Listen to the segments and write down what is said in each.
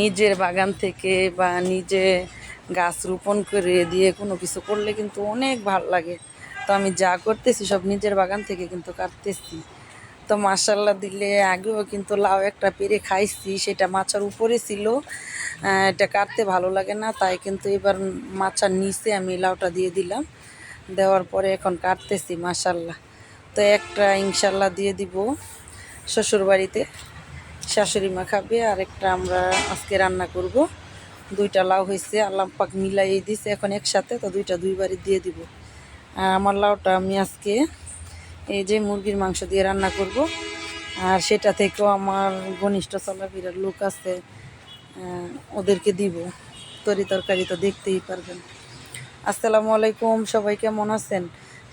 নিজের বাগান থেকে বা নিজে গাছ রোপণ করে দিয়ে কোনো কিছু করলে কিন্তু অনেক ভালো লাগে। তো আমি যা করতেছি সব নিজের বাগান থেকে কিন্তু কাটতেছি। তো মাসাল্লাহ দিলে আগেও কিন্তু লাউ একটা পেরে খাইছি, সেটা মাছার উপরে ছিল। এটা কাটতে ভালো লাগে না, তাই কিন্তু এবার মাছার নিচে আমি লাউটা দিয়ে দিলাম। দেওয়ার পরে এখন কাটতেছি মাসাল্লাহ তো একটা ইনশাল্লাহ দিয়ে দিব শ্বশুর বাড়িতে শাশুড়ি মা খাবে আর একটা আমরা আজকে রান্না করব। দুইটা লাউ হয়েছে আল্লাহ পাক মিলাই দিছে এখন একসাথে, তো দুইটা দুইবারই দিয়ে দিব। আর আমার লাউটা আমি আজকে এই যে মুরগির মাংস দিয়ে রান্না করব। আর সেটা থেকেও আমার ঘনিষ্ঠ চলাফেরার লোক আছে ওদেরকে দিব। তরি তরকারি তো দেখতেই পারবেন। আসসালামু আলাইকুম, সবাই কেমন আছেন?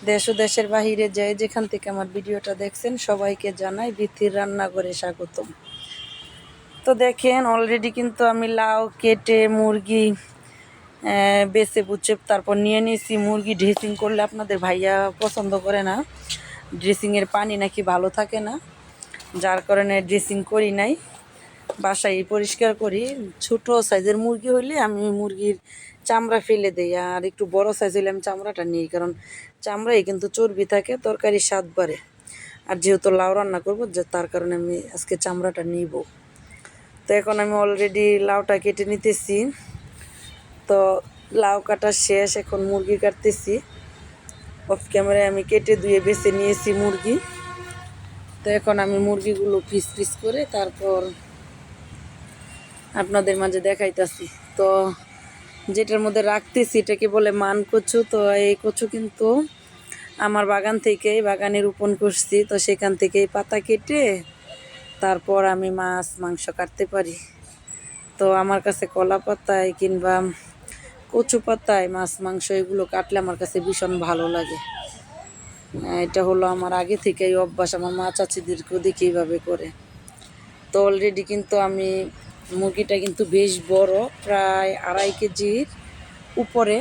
দেশ ও দেশের বাহিরে যে যেখান থেকে আমার ভিডিওটা দেখছেন, সবাইকে জানাই বৃত্তির রান্নাঘরে স্বাগতম। তো দেখেন অলরেডি কিন্তু আমি লাউ, কেটে, মুরগি বেছে বুচে তারপর নিয়ে নিয়েছি। মুরগি ড্রেসিং করলে আপনাদের ভাইয়া পছন্দ করে না। ড্রেসিংয়ের পানি নাকি ভালো থাকে না। যার কারণে ড্রেসিং করি নাই। বাসায় পরিষ্কার করি। ছোট সাইজের মুরগি হইলে আমি মুরগির চামড়া ফেলে দিই। আর একটু বড় সাইজ হইলে আমি চামড়াটা নিই, কারণ চামড়ায় কিন্তু চর্বি থাকে তরকারি স্বাদ বাড়ে। আর যেহেতু লাউ রান্না করব, যে তার কারণে আমি আজকে চামড়াটা নিব। তো এখন আমি অলরেডি লাউটা কেটে নিতেছি। তো লাউ কাটা শেষ, এখন মুরগি কাটতেছি। অফ ক্যামেরায় আমি কেটে ধুয়ে বেছে নিয়েছি মুরগি। তো এখন আমি মুরগিগুলো পিস পিস করে তারপর আপনাদের মাঝে দেখাইতাছি। তো যেটার মধ্যে রাখতেছি, এটাকে বলে মান কচু। তো এই কচু কিন্তু আমার বাগান থেকেই বাগানে রোপণ করছি। তো সেখান থেকেই পাতা কেটে তারপর আমি মাছ, মাংস কাটতে পারি। তো আমার কাছে কলা পাতায় কিংবা কচু পাতায় মাছ, মাংস এগুলো কাটলে আমার কাছে ভীষণ ভালো লাগে। এটা হলো আমার আগে থেকেই অভ্যাস, আমার মা চাচিদেরকেও দেখি এইভাবে করে। তো অলরেডি কিন্তু আমি মুরগিটা কিন্তু বেশ বড়, প্রায় আড়াই কেজির উপরে।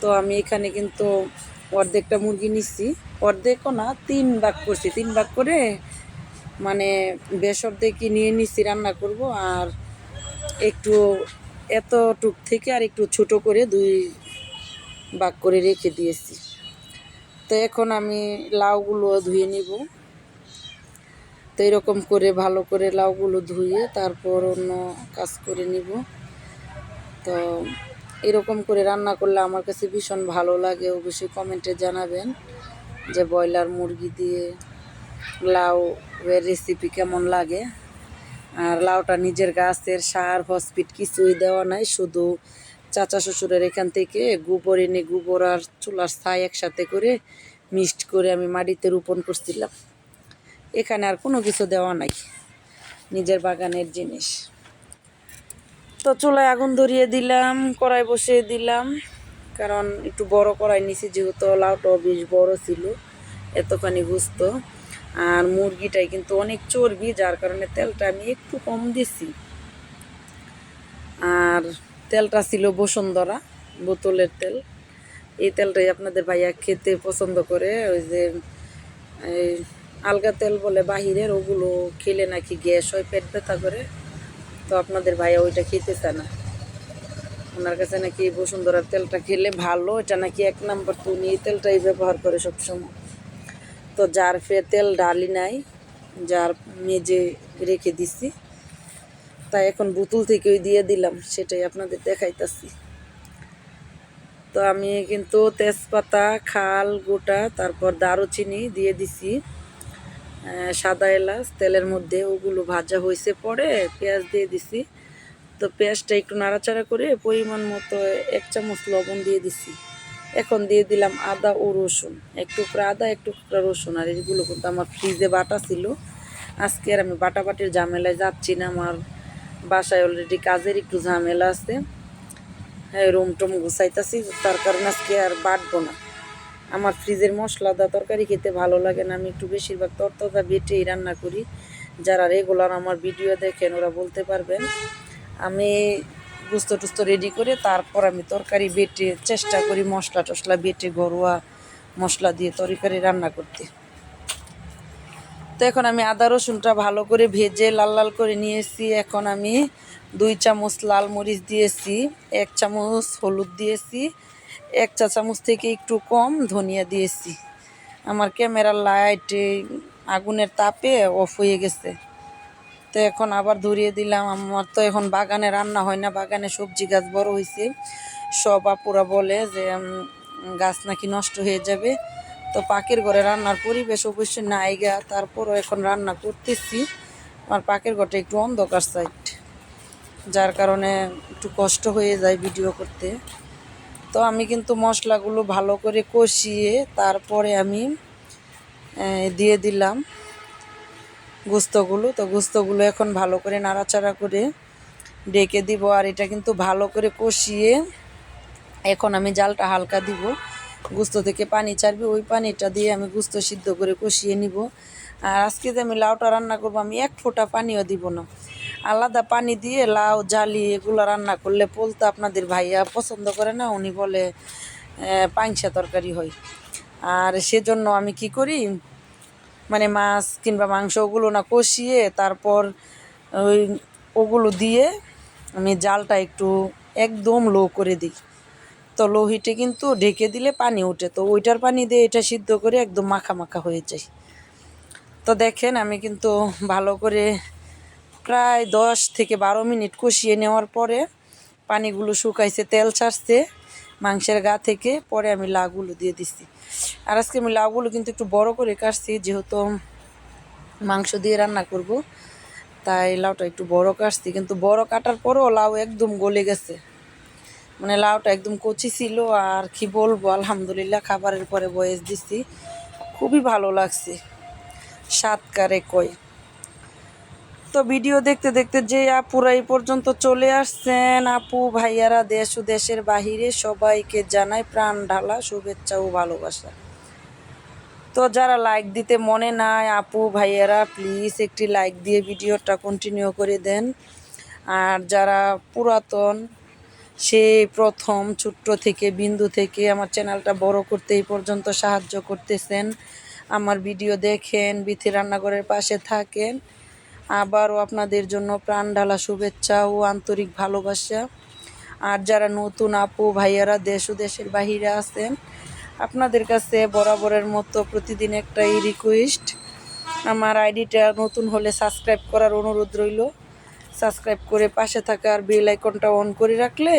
তো আমি এখানে কিন্তু অর্ধেকটা মুরগি নিচ্ছি অর্ধেকও না, তিন ভাগ করছি। তিন ভাগ করে মানে বেশ অর্ধেকই নিয়ে নিচ্ছি রান্না করব আর একটু এতটুক থেকে আর একটু ছোট করে দুই ভাগ করে রেখে দিয়েছি। তো এখন আমি লাউগুলো ধুয়ে নিব। তো এরকম করে ভালো করে লাউগুলো ধুয়ে তারপর অন্য কাজ করে নিব। তো এরকম করে রান্না করলে আমার কাছে ভীষণ ভালো লাগে। অবশ্যই কমেন্টে জানাবেন যে ব্রয়লার মুরগি দিয়ে লাউ এর রেসিপি কেমন লাগে? আর লাউটা নিজের গাছের সার হসপিট কিছুই দেওয়া নাই, শুধু চাচা শ্বশুরের এখান থেকে গোবর এনে গোবর আর চুলার ছাই একসাথে করে মিক্সড করে আমি মাটিতে রোপণ করছিলাম। এখানে আর কোনো কিছু দেওয়া নাই, নিজের বাগানের জিনিস। তো চুলায় আগুন ধরিয়ে দিলাম, কড়াই বসিয়ে দিলাম, কারণ একটু বড় কড়াই নিছি, যেহেতু লাউটাও বেশ বড় ছিল, এতখানি গুস্ত আর মুরগিটাই কিন্তু অনেক চর্বি, যার কারণে তেলটা আমি একটু কম দিছি। আর তেলটা ছিল বসুন্ধরা, বোতলের তেল। এই তেলটাই আপনাদের ভাইয়া খেতে পছন্দ করে। ওই যে আলগা তেল বলে বাহিরের, ওগুলো খেলে নাকি গ্যাস হয়, পেট ব্যথা করে। তো আপনাদের ভাইয়া ওইটা খেতে চায় না। ওনার কাছে নাকি বসুন্ধরার তেলটা খেলে ভালো, এটা নাকি এক নাম্বার। তো উনি এই তেলটাই ব্যবহার করে সবসময়। তো যার ফে তেল ডালি নাই, যার মেজে রেখে দিছি। তাই এখন বোতল থেকে ওই দিয়ে দিলাম, সেটাই আপনাদের দেখাইতাছি। তো আমি কিন্তু তেজপাতা, খাল, গোটা, তারপর দারুচিনি দিয়ে দিছি। সাদা এলাচ, তেলের মধ্যে ওগুলো ভাজা হয়েছে পরে পেঁয়াজ দিয়ে দিছি। তো পেঁয়াজটা একটু নাড়াচাড়া করে পরিমাণ মতো এক চামচ লবণ দিয়ে দিছি। এখন দিয়ে দিলাম আদা ও রসুন। এক টুকরা আদা, এক টুকরা রসুন। আর এগুলো কিন্তু আমার ফ্রিজে বাটা ছিল। আজকে আর আমি বাটা বাটির ঝামেলায় যাচ্ছি না। আমার বাসায় অলরেডি কাজের একটু ঝামেলা আছে। হ্যাঁ রুম টুম গুছাইতাছি। তার কারণে আজকে আর বাটবো না। আমার ফ্রিজের মশলাদা তরকারি খেতে ভালো লাগে না। আমি একটু বেশিরভাগ তরতরকা বেটেই রান্না করি। যারা রেগুলার আমার ভিডিও দেখেন, ওরা বলতে পারবেন। আমি গুস্ত টুস্ত রেডি করে তারপর আমি তরকারি বেটে চেষ্টা করি মশলা টশলা বেটে ঘরোয়া মশলা দিয়ে তরকারি রান্না করতে। তো এখন আমি আদা রসুনটা ভালো করে ভেজে লাল লাল করে নিয়েছি। এখন আমি দুই চামচ লাল মরিচ দিয়েছি, এক চামচ হলুদ দিয়েছি, এক চা চামচ থেকে একটু কম ধনিয়া দিয়েছি। আমার ক্যামেরার লাইট আগুনের তাপে অফ হয়ে গেছে। তো এখন আবার ধরিয়ে দিলাম। আমার তো এখন বাগানে রান্না হয় না, বাগানে সবজি গাছ বড় হয়েছে সব আপুরা বলে যে গাছ নাকি নষ্ট হয়ে যাবে। তো পাকের ঘরে রান্নার পরিবেশ অবশ্যই নাই গা তারপরও এখন রান্না করতেছি। আমার পাকের ঘরটা একটু অন্ধকার সাইড যার কারণে একটু কষ্ট হয়ে যায় ভিডিও করতে। তো আমি কিন্তু মশলাগুলো ভালো করে কষিয়ে তারপরে আমি দিয়ে দিলাম। গোস্তগুলো। তো গুস্তগুলো এখন ভালো করে নাড়াচাড়া করে ডেকে দিব আর এটা কিন্তু ভালো করে কষিয়ে এখন আমি জালটা হালকা দিব। গুস্ত থেকে পানি ছাড়বে, ওই পানিটা দিয়ে আমি গুস্ত সিদ্ধ করে কষিয়ে নিব। আর আজকে যে আমি লাউটা রান্না করব, আমি এক ফোঁটা পানিও দিব না। আলাদা পানি দিয়ে লাউ, জালি এগুলো রান্না করলে পোলতে আপনাদের ভাইয়া পছন্দ করে না, উনি বলে পাংসা তরকারি হয়। আর সেজন্য আমি কি করি মানে মাছ কিংবা মাংস ওগুলো না কষিয়ে তারপর ওই ওগুলো দিয়ে আমি জালটা একটু একদম লো করে দিই। তো লো হিটে কিন্তু ঢেকে দিলে পানি ওঠে। তো ওইটার পানি দিয়ে এটা সিদ্ধ করে একদম মাখা মাখা হয়ে যায়। তো দেখেন আমি কিন্তু ভালো করে প্রায় দশ থেকে বারো মিনিট কষিয়ে নেওয়ার পরে পানিগুলো শুকাইছে, তেল ছাড়ছে মাংসের গা থেকে। পরে আমি লাউগুলো দিয়ে দিছি। আর আজকে আমি লাউগুলো কিন্তু একটু বড় করে কাটছি, যেহেতু মাংস দিয়ে রান্না করব, তাই লাউটা একটু বড় কাটছি। কিন্তু বড় কাটার পরেও লাউ একদম গলে গেছে। মানে লাউটা একদম কচি ছিল, আর কি বলব, আলহামদুলিল্লাহ খাবারের পরে বয়স দিছি। খুবই ভালো লাগছে। সাতকারে কয়। তো ভিডিও দেখতে দেখতে যে আপুরা এই পর্যন্ত চলে আসছেন, আপু, ভাইয়ারা দেশ ও দেশের বাহিরে সবাইকে জানাই প্রাণ ঢালা শুভেচ্ছা ও ভালোবাসা। তো যারা লাইক দিতে মনে নাই, আপু, ভাইয়ারা প্লিজ একটি লাইক দিয়ে ভিডিওটা কন্টিনিউ করে দেন। আর যারা পুরাতন সে প্রথম ছোট্ট থেকে বিন্দু থেকে আমার চ্যানেলটা বড় করতে এই পর্যন্ত সাহায্য করতেছেন। আমার ভিডিও দেখেন, বিথি রান্নাঘরের পাশে থাকেন। আবারও আপনাদের জন্য প্রাণ ঢালা শুভেচ্ছা ও আন্তরিক ভালোবাসা। আর যারা নতুন আপু, ভাইয়ারা দেশ ও দেশের বাহিরে আছেন, আপনাদের কাছে বরাবরের মতো প্রতিদিন একটাই রিকোয়েস্ট আমার আইডিটা নতুন হলে সাবস্ক্রাইব করার অনুরোধ রইল। সাবস্ক্রাইব করে পাশে থাকা আর বেল আইকনটা অন করে রাখলে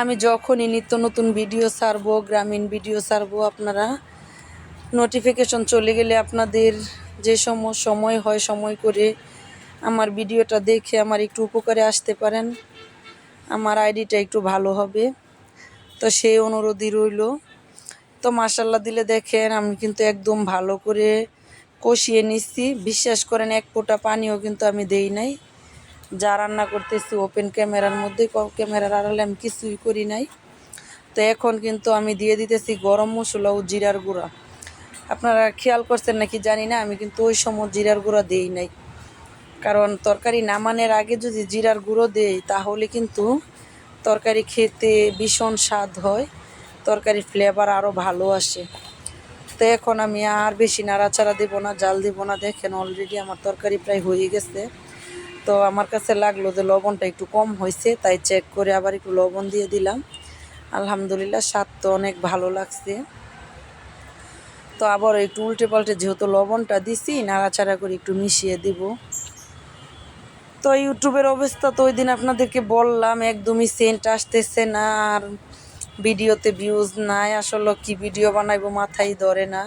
আমি যখনই নিত্য নতুন ভিডিও ছাড়বো, গ্রামীণ ভিডিও ছাড়বো, আপনারা নোটিফিকেশন চলে গেলে আপনাদের যে সময় সময় হয় সময় করে আমার ভিডিওটা দেখে আমার একটু উপকারে আসতে পারেন। আমার আইডিটা একটু ভালো হবে। তো সেই অনুরোধই রইল। তো মাসাল্লাহ দিলে দেখেন আমি কিন্তু একদম ভালো করে কষিয়ে নিচ্ছি। বিশ্বাস করেন এক ফোঁটা পানিও কিন্তু আমি দেই নাই। যা রান্না করতেছি ওপেন ক্যামেরার মধ্যে ক্যামেরার আড়ালে আমি কিছুই করি নাই। তো এখন কিন্তু আমি দিয়ে দিতেছি গরম মশলা ও জিরার গুঁড়া। আপনারা খেয়াল করছেন নাকি জানি না, আমি কিন্তু ওই সময় জিরার গুঁড়া দেই নাই। কারণ তরকারি নামানোর আগে যদি জিরার গুঁড়ো দেই, তাহলে কিন্তু তরকারি খেতে ভীষণ স্বাদ হয় তরকারি ফ্লেভার আরও ভালো আসে। তো এখন আমি আর বেশি নাড়াচাড়া দেবো না, জাল দেবো না। দেখেন অলরেডি আমার তরকারি প্রায় হয়ে গেছে। তো আমার কাছে লাগল যে লবণটা একটু কম হয়েছে, তাই চেক করে আবার একটু লবণ দিয়ে দিলাম। আলহামদুলিল্লাহ, স্বাদ তো অনেক ভালো লাগছে। তো আবার একটু উল্টে পাল্টে যেহেতু লবণটা দিছি, নাড়াচাড়া করে একটু মিশিয়ে দিব। তো ইউটিউবের অবস্থা তো ওই দিন আপনাদেরকে বললাম, একদমই সেন্ট আসতেছে না, আর ভিডিওতে ভিউজ নাই, আসলে কি ভিডিও বানাইবো মাথায় ধরে না।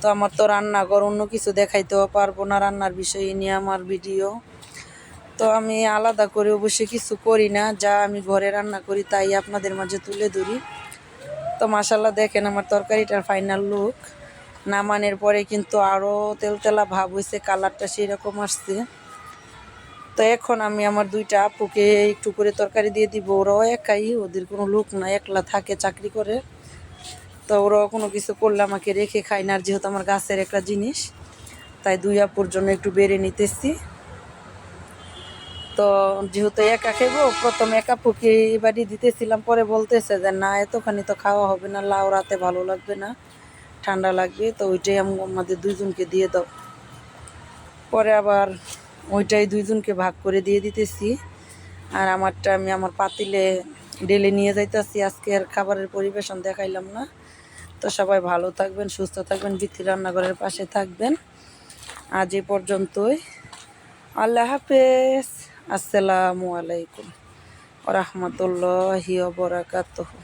তো আমার তো রান্নাঘর অন্য কিছু দেখাইতেও পারব না, রান্নার বিষয় নিয়ে আমার ভিডিও তো আমি আলাদা করে অবশ্যই কিছু করি না, যা আমি ঘরে রান্না করি তাই আপনাদের মাঝে তুলে ধরি। তো মাসাল্লাহ দেখেন আমার তরকারিটার ফাইনাল লুক নামানোর পরে কিন্তু আরও তেলতেলা ভাব হয়েছে কালারটা সেই রকম আসছে। তো এখন আমি আমার দুইটা আপুকে একটু করে তরকারি দিয়ে দিব। ওরাও একাই, ওদের কোনো লোক না একলা থাকে, চাকরি করে। তো ওরাও কোনো কিছু করলে আমাকে রেখে খায় না, আর যেহেতু আমার গাছের একটা জিনিস, তাই দুই আপুর জন্য একটু বেড়ে নিতেছি। তো যেহেতু একা খাইবো, প্রথম একা পুকে বাড়ি দিতেছিলাম, পরে বলতেছে যে, না, এতখানি তো খাওয়া হবে না, লাউ রাতে ভালো লাগবে না। ঠান্ডা লাগবে, তো ওইটাই আম- আমাদের দুইজনকে দিয়ে দাও। পরে আবার ওইটাই দুইজনকে ভাগ করে দিয়ে দিতেছি। আর আমারটা আমি আমার পাতিলে ডেলে নিয়ে যাইতেছি। আজকের খাবারের পরিবেশন দেখাইলাম না। তো সবাই ভালো থাকবেন, সুস্থ থাকবেন বৃত্তি রান্নাঘরের পাশে থাকবেন। আজ এ পর্যন্তই। আল্লাহ হাফেজ। আসসালামু আলাইকুম। রহমতুল্লাহি বরাকাতুহ।